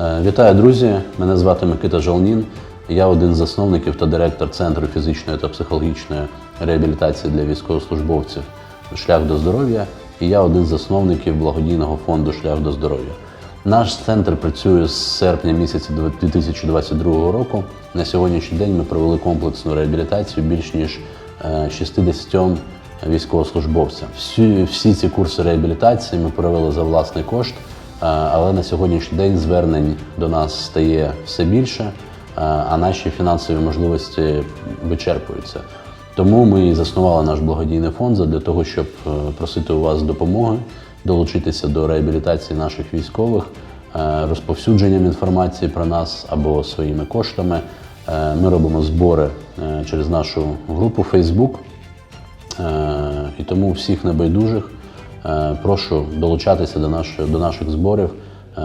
Е, Вітаю, друзі! Мене звати Микита Жолнін. Я один з засновників та директор Центру фізичної та психологічної реабілітації для військовослужбовців Шлях до здоров'я. І я один з засновників благодійного фонду Шлях до здоров'я. Наш центр працює з серпня місяця 2022 року. На сьогоднішній день ми провели комплексну реабілітацію більш ніж е, 60 військовослужбовцям. Всі, всі ці курси реабілітації ми провели за власний кошт, е, але на сьогоднішній день звернень до нас стає все більше, е, а наші фінансові можливості вичерпуються. Тому ми і заснували наш благодійний фонд для того, щоб е, просити у вас допомоги, долучитися до реабілітації наших військових, е, розповсюдженням інформації про нас або своїми коштами. Е, Ми робимо збори е, через нашу групу Facebook. Е, І тому всіх небайдужих е, прошу долучатися до наших, до наших зборів е,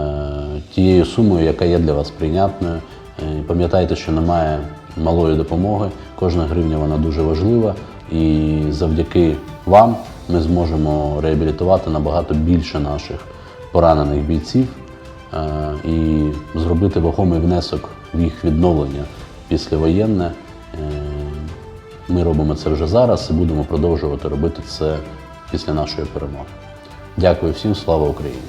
тією сумою, яка є для вас прийнятною. Е, Пам'ятайте, що немає малої допомоги, кожна гривня вона дуже важлива, і завдяки вам ми зможемо реабілітувати набагато більше наших поранених бійців е, і зробити вагомий внесок в їх відновлення післявоєнне. Е, ми робимо це вже зараз і будемо продовжувати робити це після нашої перемоги. Дякую всім, слава Україні!